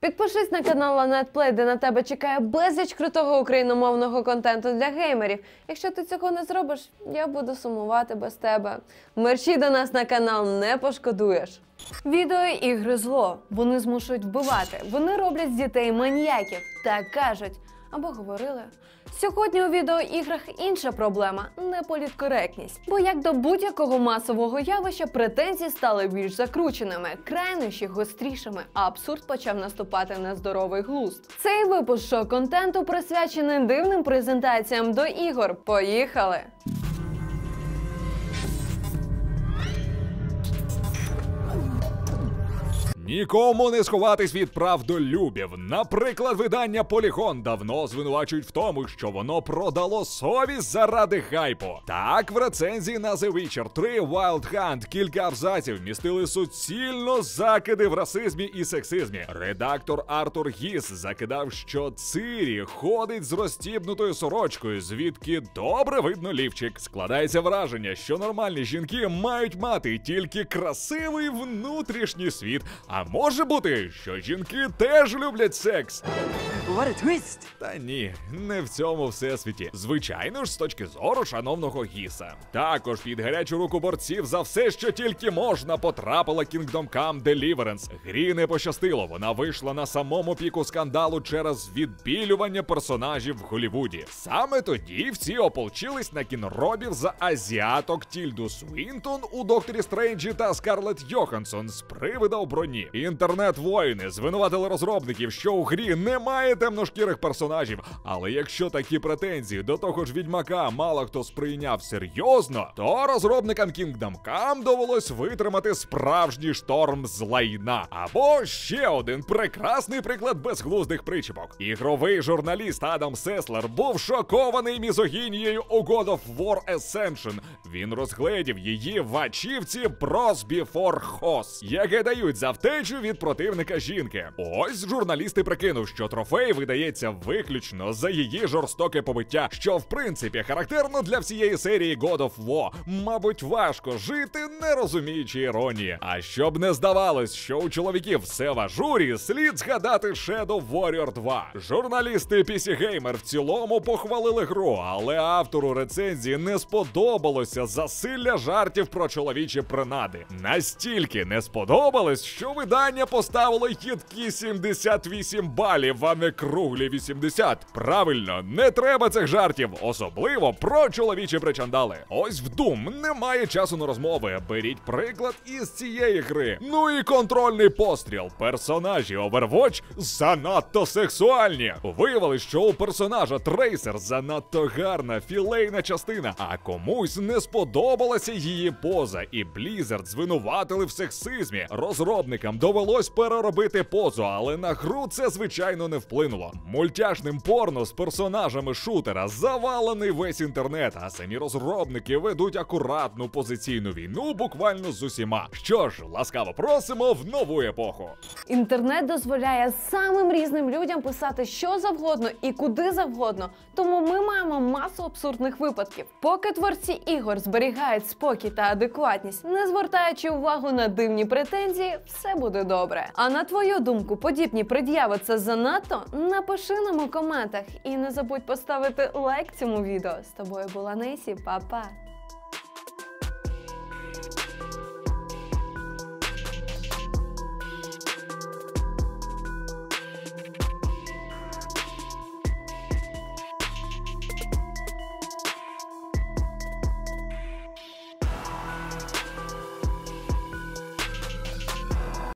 Підпишись на канал Анетплей, де на тебе чекає безліч крутого україномовного контенту для геймерів. Якщо ти цього не зробиш, я буду сумувати без тебе. Мерчі до нас на канал не пошкодуєш. Відео ігри зло. Вони змушують вбивати. Вони роблять з дітей маніяків. Так кажуть або говорили. Сьогодні у відеоіграх інша проблема неполіткоректність. Бо як до будь-якого масового явища претензії стали більш закрученими, крайнощі гострішими, а абсурд почав наступати на здоровий глузд. Цей випуск шоу контенту присвячений дивним презентаціям до ігор. Поїхали! Нікому не сховатись від правдолюбів. Наприклад, видання Полігон давно звинувачують в тому, що воно продало совість заради хайпу. Так, в рецензії на The Witcher 3 Wild Hunt кілька абзаців містили суцільно закиди в расизмі і сексизмі. Редактор Артур Гіс закидав, що Цирі ходить з розстібнутою сорочкою, звідки добре видно лівчик. Складається враження, що нормальні жінки мають мати тільки красивий внутрішній світ. А може бути, що жінки теж люблять секс. What a twist! Та ні, не в цьому всесвіті. Звичайно ж, з точки зору шановного гіса. Також під гарячу руку борців за все, що тільки можна, потрапила Kingdom Come Deliverance. Грі не пощастило. Вона вийшла на самому піку скандалу через відбілювання персонажів в Голівуді. Саме тоді всі ополчились на кіноробів за азіаток Тільду Свінтон у Докторі Стренджі та Скарлетт Йоханссон з привида у броні. Інтернет-воїни звинуватили розробників, що у грі немає темношкірих персонажів. Але якщо такі претензії до того ж відьмака мало хто сприйняв серйозно, то розробникам Kingdom Come довелось витримати справжній шторм з лайна. Або ще один прекрасний приклад безглуздих причепок. Ігровий журналіст Адам Сеслер був шокований мізогінією у God of War Ascension. Він розгледів її в ачівці Bros Before Hoss, яке дають за втечу від противника жінки. Ось журналісти прикинув, що трофей видається виключно за її жорстоке побиття, що в принципі характерно для всієї серії God of War. Мабуть, важко жити, не розуміючи іронії. А щоб не здавалось, що у чоловіків все в ажурі, слід згадати Shadow Warrior 2. Журналісти PC Gamer в цілому похвалили гру, але автору рецензії не сподобалося засилля жартів про чоловічі принади. Настільки не сподобалось, що видання поставило їдкі 78 балів, а не круглі 80. Правильно, не треба цих жартів, особливо про чоловічі причандали. Ось в Doom немає часу на розмови. Беріть приклад із цієї гри. Ну і контрольний постріл. Персонажі Overwatch занадто сексуальні. Виявилось, що у персонажа Трейсер занадто гарна філейна частина, а комусь не сподобалася її поза, і Blizzard звинуватили в сексизмі. Розробникам довелось переробити позу, але на гру це звичайно не вплинуло. Мультяшним порно з персонажами шутера завалений весь інтернет, а самі розробники ведуть акуратну позиційну війну буквально з усіма. Що ж, ласкаво просимо в нову епоху. Інтернет дозволяє самим різним людям писати що завгодно і куди завгодно. Тому ми маємо масу абсурдних випадків. Поки творці ігор зберігають спокій та адекватність, не звертаючи увагу на дивні претензії, все буде добре. А на твою думку, подібні пред'яви це занадто? Напиши нам у коментах і не забудь поставити лайк цьому відео. З тобою була Несі, Па-па!